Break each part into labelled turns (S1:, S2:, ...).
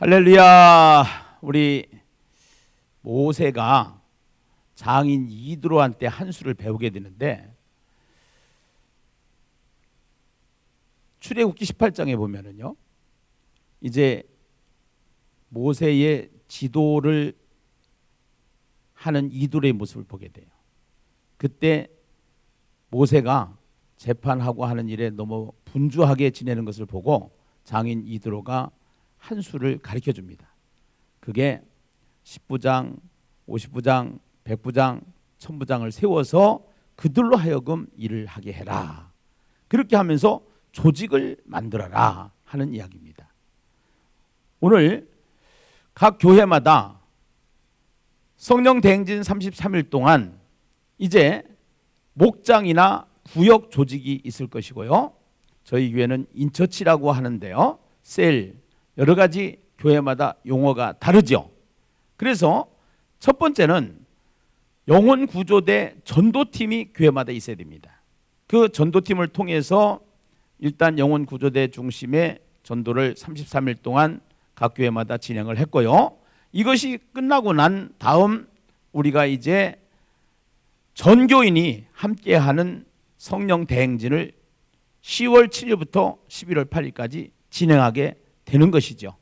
S1: 할렐루야. 우리 모세가 장인 이드로한테 한 수를 배우게 되는데 출애굽기 18장에 보면은요. 이제 모세의 지도를 하는 이드로의 모습을 보게 돼요. 그때 모세가 재판하고 하는 일에 너무 분주하게 지내는 것을 보고 장인 이드로가 한 수를 가르쳐 줍니다. 그게 10부장, 50부장, 100부장, 1000부장을 세워서 그들로 하여금 일을 하게 해라. 그렇게 하면서 조직을 만들어라 하는 이야기입니다. 오늘 각 교회마다 성령 대행진 33일 동안 이제 목장이나 구역 조직이 있을 것이고요. 저희 교회는 인처치라고 하는데요. 셀 여러 가지 교회마다 용어가 다르죠. 그래서 첫 번째는 영혼 구조대 전도팀이 교회마다 있어야 됩니다. 그 전도팀을 통해서 일단 영혼 구조대 중심의 전도를 33일 동안 각 교회마다 진행을 했고요. 이것이 끝나고 난 다음 우리가 이제 전교인이 함께하는 성령 대행진을 10월 7일부터 11월 8일까지 진행하게 되는 것이죠.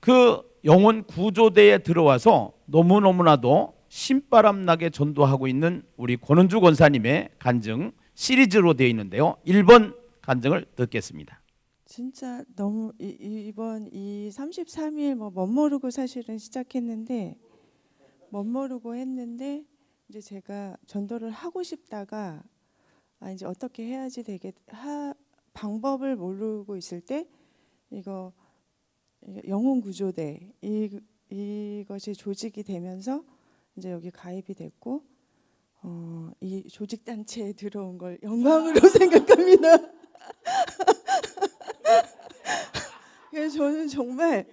S1: 그 영혼 구조대에 들어와서 너무너무나도 신바람 나게 전도하고 있는 우리 권은주 권사님의 간증 시리즈로 되어 있는데요. 1번 간증을 듣겠습니다.
S2: 진짜 너무 이, 이번 이 33일 뭐 멋모르고 사실은 시작했는데 멋모르고 했는데 이제 제가 전도를 하고 싶다가 아 이제 어떻게 해야지 되게 하 방법을 모르고 있을 때 이거 영혼 구조대 이 이것이 조직이 되면서 이제 여기 가입이 됐고 어, 이 조직 단체에 들어온 걸 영광으로 생각합니다. 그래서 저는 정말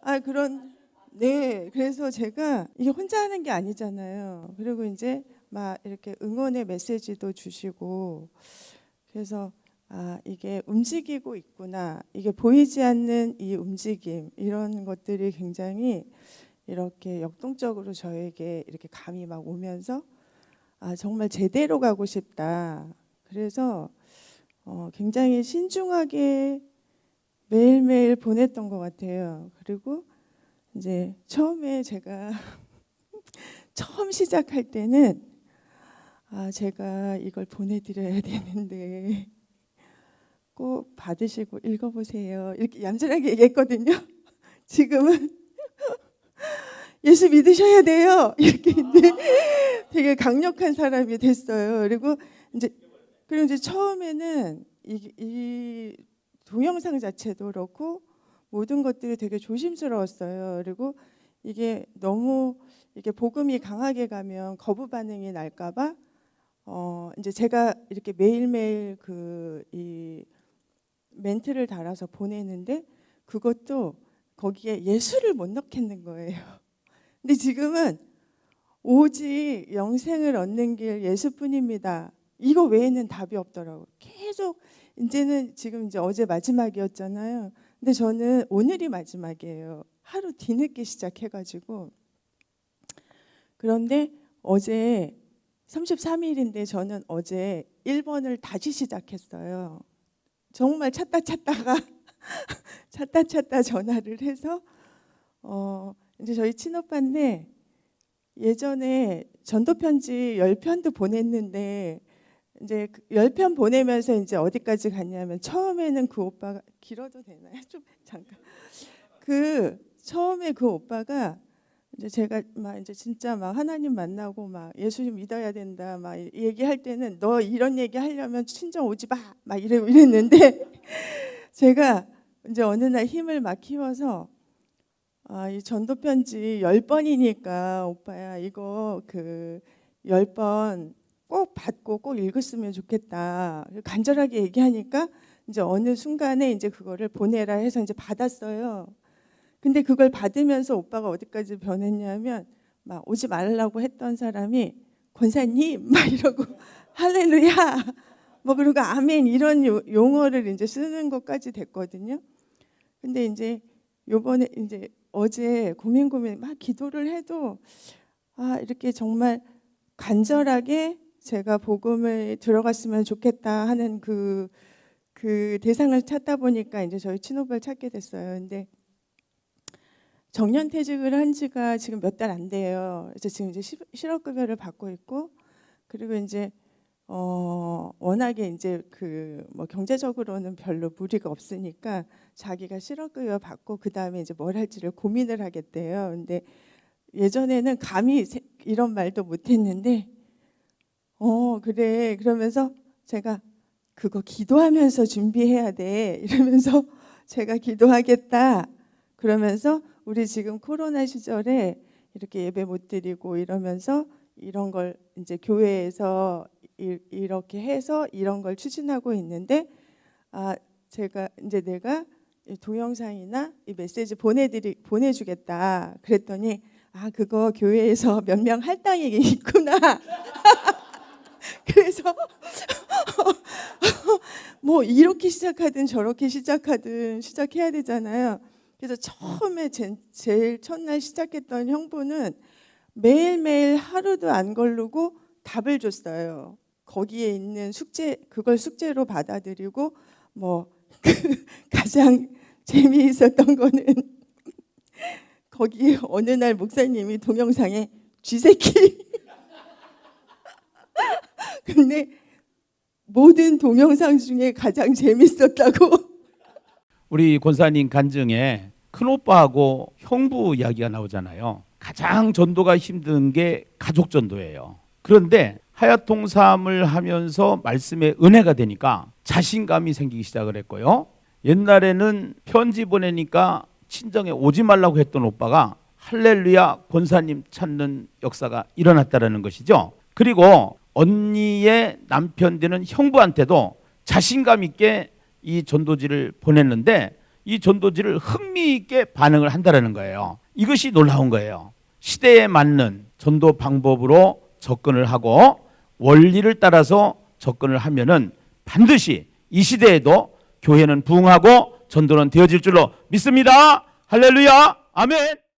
S2: 아 그런 네 그래서 제가 이게 혼자 하는 게 아니잖아요. 그리고 이제 막 이렇게 응원의 메시지도 주시고 그래서 아 이게 움직이고 있구나 이게 보이지 않는 이 움직임 이런 것들이 굉장히 이렇게 역동적으로 저에게 이렇게 감이 막 오면서 아 정말 제대로 가고 싶다. 그래서 어, 굉장히 신중하게 매일매일 보냈던 것 같아요. 그리고 이제 처음에 제가 처음 시작할 때는 아 제가 이걸 보내드려야 되는데 꼭 받으시고 읽어보세요. 이렇게 얌전하게 얘기했거든요. 지금은 예수 믿으셔야 돼요. 이렇게 이제 되게 강력한 사람이 됐어요. 그리고 이제 그리고 이제 처음에는 이, 이 동영상 자체도 그렇고 모든 것들이 되게 조심스러웠어요. 그리고 이게 너무 이게 복음이 강하게 가면 거부 반응이 날까봐 어 이제 제가 이렇게 매일매일 그 이 멘트를 달아서 보내는데 그것도 거기에 예수를 못 넣겠는 거예요. 근데 지금은 오직 영생을 얻는 길 예수뿐입니다. 이거 외에는 답이 없더라고. 계속 이제는 지금 이제 어제 마지막이었잖아요. 근데 저는 오늘이 마지막이에요. 하루 뒤늦게 시작해가지고 그런데 어제 33일인데 저는 어제 1번을 다시 시작했어요. 정말 찾다 찾다가 찾다 찾다 전화를 해서 어 이제 저희 친오빠인데 예전에 전도 편지 10편도 보냈는데 이제 그 10편 보내면서 이제 어디까지 갔냐면 처음에는 그 오빠가 길어도 되나요? 좀 잠깐. 그 처음에 그 오빠가 이제 제가 막 이제 진짜 막 하나님 만나고 막 예수님 믿어야 된다 막 얘기할 때는 너 이런 얘기 하려면 친정 오지 마 막 이래 이랬는데 제가 이제 어느 날 힘을 막 키워서 아, 이 전도 편지 10번이니까 오빠야 이거 그 10번 꼭 받고 꼭 읽었으면 좋겠다. 간절하게 얘기하니까 이제 어느 순간에 이제 그거를 보내라 해서 이제 받았어요. 근데 그걸 받으면서 오빠가 어디까지 변했냐면 막 오지 말라고 했던 사람이 권사님 막 이러고 할렐루야 뭐 그리고 아멘 이런 요- 용어를 이제 쓰는 것까지 됐거든요. 근데 이제 요번에 이제 어제 고민 고민 막 기도를 해도 아 이렇게 정말 간절하게 제가 복음을 들어갔으면 좋겠다 하는 그, 그 대상을 찾다 보니까 이제 저희 친오빠를 찾게 됐어요. 근데 정년 퇴직을 한 지가 지금 몇 달 안 돼요. 그래서 지금 이제 시- 실업급여를 받고 있고 그리고 이제 어 워낙에 이제 그 뭐 경제적으로는 별로 무리가 없으니까 자기가 실업급여 받고 그 다음에 이제 뭘 할지를 고민을 하겠대요. 근데 예전에는 감히 세- 이런 말도 못했는데 어 그래 그러면서 제가 그거 기도하면서 준비해야 돼 이러면서 제가 기도하겠다 그러면서 우리 지금 코로나 시절에 이렇게 예배 못 드리고 이러면서 이런 걸 이제 교회에서 이, 이렇게 해서 이런 걸 추진하고 있는데 아 제가 이제 내가 이 동영상이나 이 메시지 보내드리 보내주겠다 그랬더니 아 그거 교회에서 몇 명 할당이 있구나 그래서 뭐 이렇게 시작하든 저렇게 시작하든 시작해야 되잖아요. 그래서 처음에 제, 제일 첫날 시작했던 형부는 매일매일 하루도 안 걸르고 답을 줬어요. 거기에 있는 숙제 그걸 숙제로 받아들이고 뭐 가장 재미있었던 거는 거기에 어느 날 목사님이 동영상에 쥐새끼 근데 모든 동영상 중에 가장 재밌었다고
S1: 우리 권사님 간증에 큰 오빠하고 형부 이야기가 나오잖아요. 가장 전도가 힘든 게 가족 전도예요. 그런데 하야통삼을 하면서 말씀에 은혜가 되니까 자신감이 생기기 시작을 했고요. 옛날에는 편지 보내니까 친정에 오지 말라고 했던 오빠가 할렐루야 권사님 찾는 역사가 일어났다라는 것이죠. 그리고 언니의 남편 되는 형부한테도 자신감 있게 이 전도지를 보냈는데 이 전도지를 흥미있게 반응을 한다라는 거예요. 이것이 놀라운 거예요. 시대에 맞는 전도 방법으로 접근을 하고 원리를 따라서 접근을 하면은 반드시 이 시대에도 교회는 부흥하고 전도는 되어질 줄로 믿습니다. 할렐루야. 아멘.